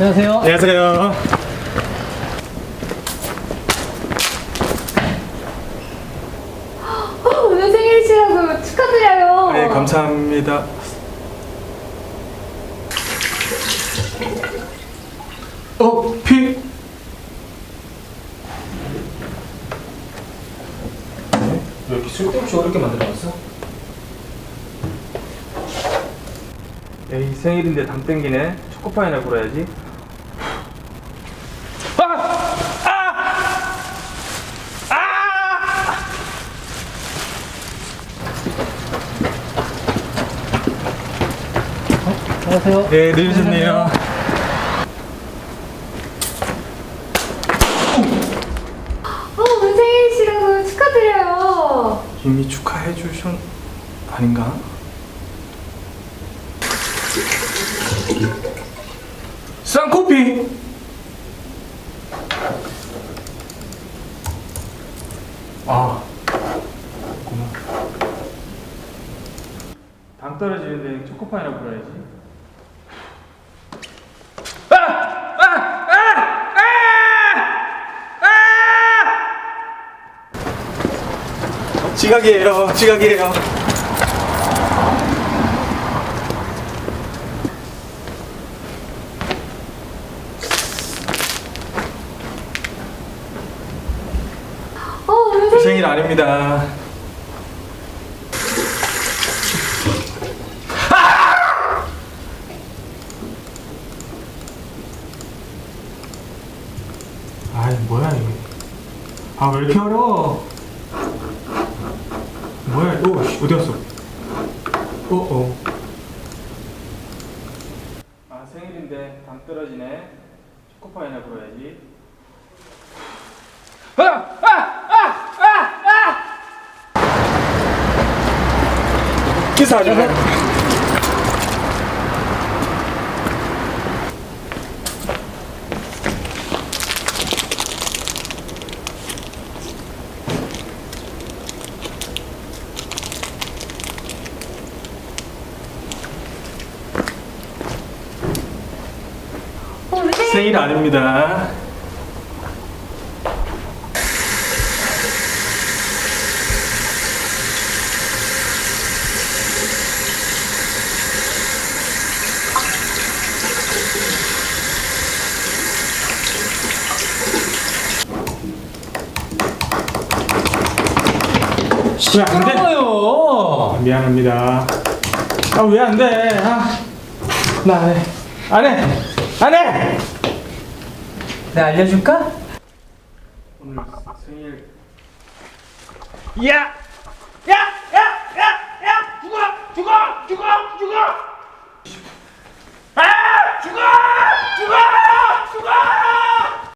안녕하세요. 안녕하세요. 어, 오늘 생일이시라고 축하드려요. 네, 감사합니다. 어, 피. 왜 이렇게 쓸데없이 어렵게 만들어놨어? 에이 생일인데 담 땡기네 초코파이나 불어야지 아! 아! 아! 안녕하세요. 네 늦으셨네요 어, 오늘 생일이시라고 축하드려요. 이미 축하해 주셨 아닌가? 쌍코피 아 고마워 당 떨어지는데 초코파이나 불어야지 아! 아! 아! 아! 아! 지각이에요 지각이에요 어, 오늘 생일. 생일 아닙니다. 아이 뭐야 이게? 아 왜 이렇게 어려워? 뭐야? 오 씨, 어디 갔어? 어 어. 아 생일인데 당 떨어지네. 초코파이나 불어야지. 아! 아! 아! 아! 아! 기사하지 생일. 아닙니다. 왜 안 돼? 뭐요? 아, 미안합니다. 아, 왜 안 돼? 아, 나 안 해. 안 해! 안 해! 내가 알려줄까? 오늘 생일 야! 야! 야! 야! 야! 죽어! 죽어! 죽어! 죽어! 아! 죽어! 죽어!